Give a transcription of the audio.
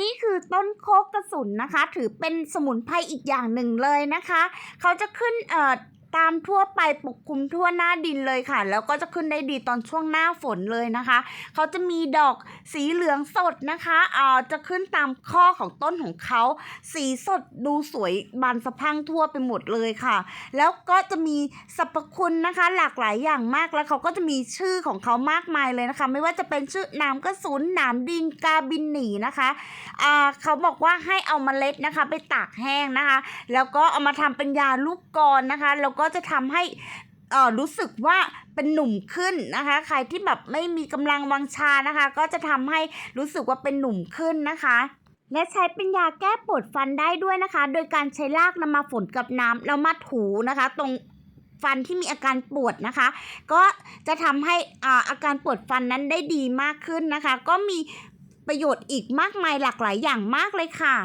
นี่คือต้นโคกกระสุนนะคะ ถือเป็นสมุนไพรอีกอย่างหนึ่งเลยนะคะ เขาจะขึ้นเอ่อ ตามทั่วไปปกคลุมทั่วหน้าดินเลยค่ะ แล้วก็จะขึ้นได้ดีตอนช่วงหน้าฝนเลยนะคะ เขาจะมีดอกสีเหลืองสดนะคะอ่อจะขึ้นตามข้อของต้นของเขา สีสดดูสวยบานสะพังทั่วไปหมดเลยค่ะ แล้วก็จะมีสรรพคุณนะคะ หลากหลายอย่างมากแล้วเขาก็จะมีชื่อของเขามากมายเลยนะคะ ไม่ว่าจะเป็นชื่อหนามกระสุนหนามดินกาบินหนีนะคะอ่าเขาบอกว่าให้เอาเมล็ดนะคะ ไปตากแห้งนะคะ แล้วก็เอามาทำเป็นยาลูกกรอนนะคะ แล้วก็็จะทำให้เอ่อรู้สึกว่าเป็นหนุ่มขึ้นนะคะ ใครที่แบบไม่มีกำลังวังชานะคะ ก็จะทำให้รู้สึกว่าเป็นหนุ่มขึ้นนะคะและใช้เป็นยาแก้ปวดฟันได้ด้วยนะคะ โดยการใช้รากนำมาฝนกับน้ำแล้วมาถูนะคะ ตรงฟันที่มีอาการปวดนะคะ ก็จะทำให้อาการปวดฟันนั้นได้ดีมากขึ้นนะคะ ก็มีประโยชน์อีกมากมายหลากหลายอย่างมากเลยค่ะ